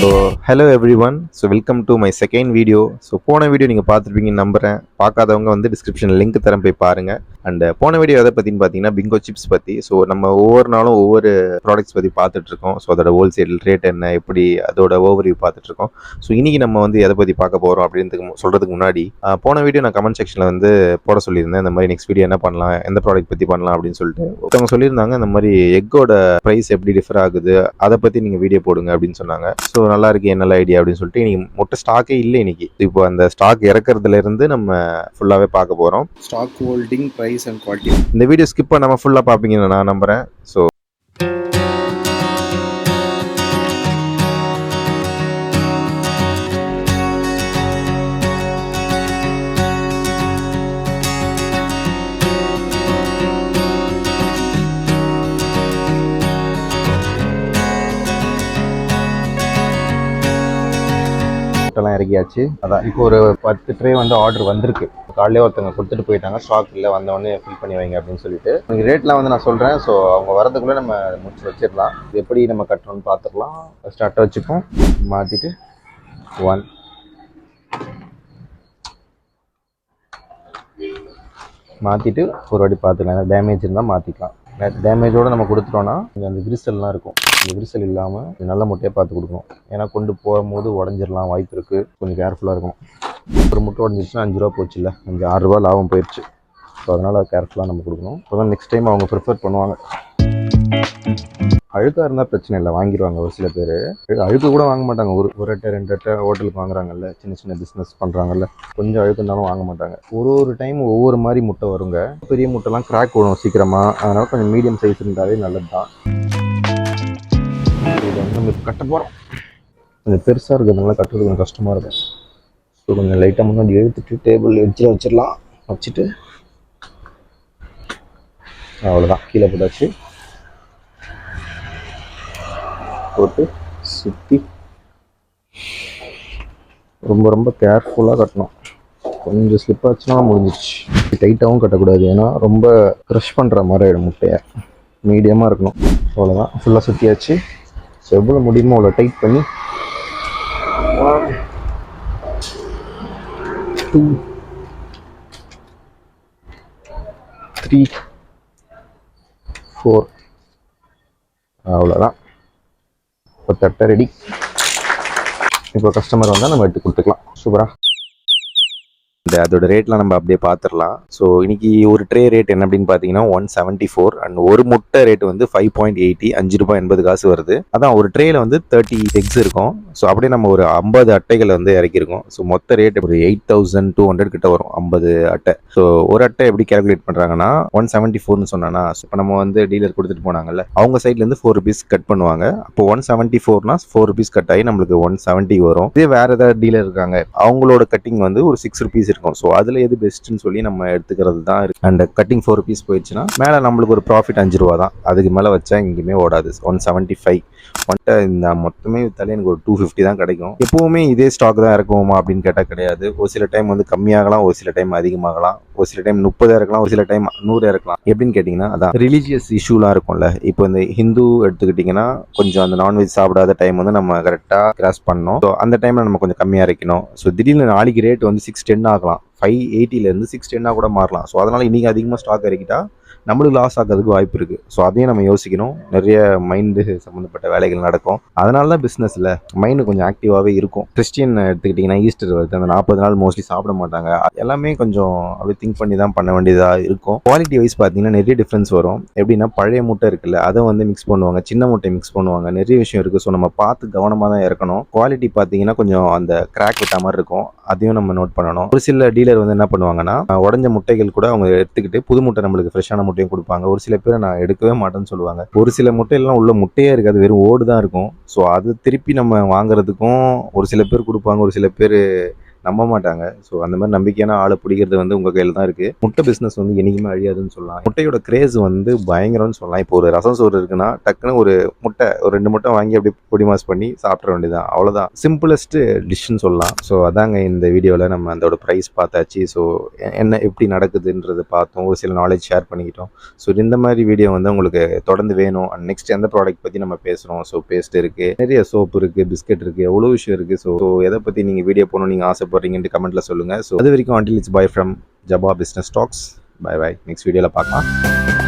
So hello everyone so welcome to my second video so போன video நீங்கள் பார்த்துருப்பீங்கன்னு நம்புகிறேன் பார்க்காதவங்க வந்து டிஸ்கிரிப்ஷனில் லிங்க் தரேன் போய் பாருங்கள் அண்ட் uh, போன வீடியோ எதை பற்றின்னு பார்த்தீங்கன்னா பிங்கோ சிப்ஸ் பற்றி ஸோ நம்ம ஒவ்வொரு நாளும் ஒவ்வொரு ப்ராடக்ட்ஸ் பற்றி பார்த்துட்டு இருக்கோம். ஸோ அதோட ஹோல்சேல் ரேட் என்ன எப்படி அதோட ஓவர்வியூ பார்த்துட்டு இருக்கோம். ஸோ இன்னைக்கு நம்ம வந்து எதை பற்றி பார்க்க போகிறோம் அப்படின்றதுக்கு சொல்கிறதுக்கு சொல்றதுக்கு முன்னாடி போன வீடியோ நான் கமெண்ட் செக்ஷனில் வந்து போட சொல்லியிருந்தேன். இந்த மாதிரி நெக்ஸ்ட் வீடியோ என்ன பண்ணலாம் எந்த ப்ராடக்ட் பற்றி பண்ணலாம் அப்படின்னு சொல்லிட்டு. ஒருத்தவங்க சொல்லியிருந்தாங்க இந்த மாதிரி எக்கோட ப்ரைஸ் எப்படி டிஃபர் ஆகுது அதை பற்றி நீங்கள் வீடியோ போடுங்க அப்படின்னு சொன்னாங்க. ஸோ நல்லா இருக்கு என்ன ஐடியா அப்படின்னு சொல்லிட்டு இன்னைக்கு மொட்டை ஸ்டாக்கே இல்லை இன்னைக்கு. இப்போ அந்த ஸ்டாக் இறக்குறதுல இருந்து நம்ம ஃபுல்லாகவே பார்க்க போகிறோம் stock holding price price and quality இந்த வீடியோ ஸ்கிப் பண்ணாமல் ஃபுல்லாக பார்ப்பீங்கன்னு நான் நம்புகிறேன் ஸோ எல்லாம் இறக்கியாச்சு. அதான் இப்போ ஒரு பத்து ட்ரே வந்து ஆர்டர் வந்திருக்கு. காலையிலே ஒருத்தவங்க கொடுத்துட்டு போயிட்டாங்க. ஸ்டாக் இல்லை வந்தவொடனே ஃபில் பண்ணி வைங்க அப்படின்னு சொல்லிட்டு. உங்களுக்கு ரேட்லாம் வந்து நான் சொல்கிறேன் ஸோ அவங்க வரதுக்குள்ளே நம்ம முடிச்சு வச்சிடலாம். எப்படி நம்ம கட்டுறோம்னு பார்த்துக்கலாம். ஃபஸ்ட் வச்சுப்போம். மாற்றிட்டு ஒன் மாற்றிட்டு ஒரு வாட்டி பார்த்துக்கலாம். டேமேஜ் இருந்தால் மாற்றிக்கலாம் டேமேஜோடு நம்ம கொடுத்துட்டோன்னா இங்க அந்த விரிசல்லாம் இருக்கும். இந்த விரிசல் இல்லாமல் நல்ல முட்டையாக பார்த்து கொடுக்கணும். ஏன்னா கொண்டு போகும்போது உடஞ்சிடலாம் வாய்ப்பு இருக்குது கொஞ்சம் கேர்ஃபுல்லாக இருக்கும் ஒரு முட்டை உடஞ்சிருச்சுன்னா அஞ்சு ரூபா போச்சு இல்லை. அஞ்சு ஆறு ரூபா லாபம் போயிடுச்சு ஸோ அதனால் கேர்ஃபுல்லாக நம்ம கொடுக்கணும். இப்போ தான் நெக்ஸ்ட் டைம் அவங்க ப்ரிஃபர் பண்ணுவாங்க. அழுக்காக இருந்தால் பிரச்சனை இல்லை. வாங்கிடுவாங்க ஒரு சில பேர். அழுக்கு கூட வாங்க மாட்டாங்க. ஒரு ஒரு அட்டை ரெண்டு அட்டை ஹோட்டலுக்கு வாங்குறாங்கல்ல. சின்ன சின்ன பிஸ்னஸ் பண்ணுறாங்கல்ல கொஞ்சம் அழுக்கு இருந்தாலும் வாங்க மாட்டாங்க. ஒரு ஒரு டைம் ஒவ்வொரு மாதிரி முட்டை வருங்க. பெரிய முட்டைலாம் கிராக் விடும் சீக்கிரமாக அதனால் கொஞ்சம் மீடியம் சைஸ் இருந்தாலே நல்லது தான் கட்ட போகிறோம் கொஞ்சம் பெருசாக இருக்கிறதுனால கட்டுறது கொஞ்சம் கஷ்டமாக இருக்கும். ஸோ கொஞ்சம் லைட்டாக முன்னாடி எழுத்துட்டு டேபிள் எட்ஜில் வச்சிடலாம். வச்சுட்டு அவ்வளோதான் கீழே போட்டாச்சு. போட்டு சுற்றி ரொம்ப ரொம்ப கேர்ஃபுல்லாக கட்டணும். கொஞ்சம் ஸ்லிப் ஆச்சுன்னா முடிஞ்சிச்சு டைட்டாகவும் கட்டக்கூடாது. ஏன்னா ரொம்ப க்ரஷ் பண்ணுற மாதிரி ஆகிடும் முட்டையை. மீடியமாக இருக்கணும். அவ்வளோதான் ஃபுல்லாக சுற்றியாச்சு ஸோ எவ்வளோ முடியுமோ அவ்வளோ டைட் பண்ணி. டூ த்ரீ ஃபோர் அவ்வளோதான் இப்போ தட்டை ரெடி இப்போ கஸ்டமர் வந்தால் நம்ம எடுத்து கொடுத்துக்கலாம். சூப்பரா? இந்த அதோட ரேட்லாம் நம்ம அப்படியே பார்த்துடலாம் ஸோ இன்னைக்கு ஒரு ட்ரே ரேட் என்ன அப்படின்னு பார்த்தீங்கன்னா ஒன் செவன்ட்டி ஃபோர் அண்ட் ஒரு முட்டை ரேட் வந்து ஃபைவ் பாயிண்ட் எயிட்டி அஞ்சு ரூபாய் எண்பது காசு வருது. அதான் ஒரு ட்ரேயில் வந்து தேர்ட்டி எக்ஸ் இருக்கும். ஸோ அப்படியே நம்ம ஒரு ஐம்பது அட்டைகளை வந்து இறக்கியிருக்கோம் ஸோ மொத்த ரேட் ஒரு எயிட் தௌசண்ட் டூ ஹண்ட்ரட் கிட்ட வரும் ஐம்பது அட்டை. ஸோ ஒரு அட்டை எப்படி கேல்குலேட் பண்ணுறாங்கன்னா ஒன் செவன்ட்டி ஃபோர்னு சொன்னானா இப்போ நம்ம வந்து டீலர் கொடுத்துட்டு போனாங்கல்ல அவங்க சைட்லேருந்து ஃபோர் ருபீஸ் கட் பண்ணுவாங்க. அப்போ ஒன் செவன்ட்டி ஃபோர்னா ஃபோர் ருபீஸ் கட் ஆகி நம்மளுக்கு ஒன் செவன்ட்டி வரும். இதே வேற ஏதாவது டீலர் இருக்காங்க அவங்களோட கட்டிங் வந்து ஒரு சிக்ஸ் ருபீஸ் இருக்கும் ஸோ அதில் எது பெஸ்ட்டுன்னு சொல்லி நம்ம எடுத்துக்கிறது தான் இருக்குது அண்ட் கட்டிங் ஃபோர் ருபீஸ் போயிடுச்சுன்னா மேலே நம்மளுக்கு ஒரு ப்ராஃபிட் அஞ்சு ரூபா தான் அதுக்கு மேலே வச்சா எங்கேயுமே ஓடாது. ஒன் செவன்ட்டி ஃபைவ் வந்துட்டு இந்த மொத்தமே வித்தாலே எனக்கு ஒரு டூ ஃபிஃப்டி தான் கிடைக்கும். எப்போவுமே இதே ஸ்டாக் தான் இறக்குவோமா அப்படின்னு கேட்டால் கிடையாது. ஒரு சில டைம் வந்து கம்மியாகலாம் ஒரு சில டைம் அதிகமாகலாம். ஒரு சில டைம் முப்பது இறக்கலாம் ஒரு சில டைம் நூறு இறக்கலாம். எப்படின்னு கேட்டிங்கன்னா அதான் ரிலீஜியஸ் இஷ்யூலாம் இருக்கும்ல. இப்போ இந்த ஹிந்து எடுத்துக்கிட்டிங்கன்னா கொஞ்சம் அந்த நான்வெஜ் சாப்பிடாத டைம் வந்து நம்ம கரெக்டாக கிராஸ் பண்ணோம் ஸோ அந்த டைமில் நம்ம கொஞ்சம் கம்மியாக இறக்கணும். ஸோ திடீர்னு நாளைக்கு ரேட் வந்து சிக்ஸ் டென் ஆகலாம். は。ஃபைவ் எயிட்டிலேருந்து சிக்ஸ் டென்னாக கூட மாறலாம். ஸோ அதனால் இன்றைக்கி அதிகமாக ஸ்டாக் இறக்கிட்டா நம்மளுக்கு லாஸ் ஆகிறதுக்கு வாய்ப்பு இருக்குது ஸோ அதையும் நம்ம யோசிக்கணும். நிறைய மைண்டு சம்மந்தப்பட்ட வேலைகள் நடக்கும். அதனால தான் பிஸ்னஸில் மைண்டு கொஞ்சம் ஆக்டிவாகவே இருக்கும். கிறிஸ்டியன் எடுத்துக்கிட்டிங்கன்னா ஈஸ்டர் வருது. அந்த நாற்பது நாள் மோஸ்ட்லி சாப்பிட மாட்டாங்க. எல்லாமே கொஞ்சம் அப்படியே திங்க் பண்ணி தான் பண்ண வேண்டியதாக இருக்கும். குவாலிட்டி வைஸ் பார்த்தீங்கன்னா நிறைய டிஃப்ரென்ஸ் வரும். எப்படின்னா பழைய முட்டை இருக்குல்ல அதை வந்து மிக்ஸ் பண்ணுவாங்க. சின்ன முட்டை மிக்ஸ் பண்ணுவாங்க. நிறைய விஷயம் இருக்குது ஸோ நம்ம பார்த்து கவனமாக தான் இறக்கணும். குவாலிட்டி பார்த்தீங்கன்னா கொஞ்சம் அந்த கிராக் விட்ட மாதிரி இருக்கும். அதையும் நம்ம நோட் பண்ணணும். ஒரு சில டீலர் வந்து என்ன பண்ணுவாங்கன்னா உடஞ்ச முட்டைகள் கூட அவங்க எடுத்துக்கிட்டு புது முட்டை நம்மளுக்கு ஃப்ரெஷ்ஷான முட்டையும் கொடுப்பாங்க. ஒரு சில பேர் நான் எடுக்கவே மாட்டேன்னு சொல்லுவாங்க. ஒரு சில முட்டையெல்லாம் உள்ள முட்டையே இருக்காது வெறும் ஓடு தான் இருக்கும். ஸோ அது திருப்பி நம்ம வாங்குறதுக்கும் ஒரு சில பேர் கொடுப்பாங்க ஒரு சில பேர் நம்ப மாட்டாங்க. ஸோ அந்த மாதிரி நம்பிக்கையான ஆளை பிடிக்கிறது வந்து உங்கள் கையில் தான் இருக்குது முட்டை பிஸ்னஸ் வந்து என்றைக்குமே அழியாதுன்னு சொல்லலாம். முட்டையோட கிரேஸ் வந்து பயங்கரம்னு சொல்லலாம். இப்போ ஒரு ரசம் சோறு இருக்குன்னா டக்குன்னு ஒரு முட்டை ஒரு ரெண்டு முட்டை வாங்கி அப்படியே பொடி மாஸ் பண்ணி சாப்பிட்ற வேண்டியதான் அவ்வளோதான் சிம்பிளஸ்ட்டு டிஷ்ஷுன்னு சொல்லலாம். ஸோ அதாங்க இந்த வீடியோவில் நம்ம அதோட ப்ரைஸ் பார்த்தாச்சு. ஸோ என்ன எப்படி நடக்குதுன்றதை பார்த்தோம். ஒரு சில நாலேஜ் ஷேர் பண்ணிக்கிட்டோம். ஸோ இந்த மாதிரி வீடியோ வந்து உங்களுக்கு தொடர்ந்து வேணும். அண்ட் நெக்ஸ்ட் எந்த ப்ராடக்ட் பற்றி நம்ம பேசுகிறோம் ஸோ பேஸ்ட் இருக்குது நிறைய சோப்பு இருக்குது பிஸ்கட் இருக்குது எவ்வளோ விஷயம் இருக்குது ஸோ எதை பற்றி நீங்கள் வீடியோ போகணும் நீங்கள் ஆசைப்படுறீங்கன்ட்டு கமெண்ட்டில் சொல்லுங்கள் ஸோ அது வரைக்கும் until it's bye from Jaba business stocks bye bye next வீடியோவில் பார்க்கலாம்.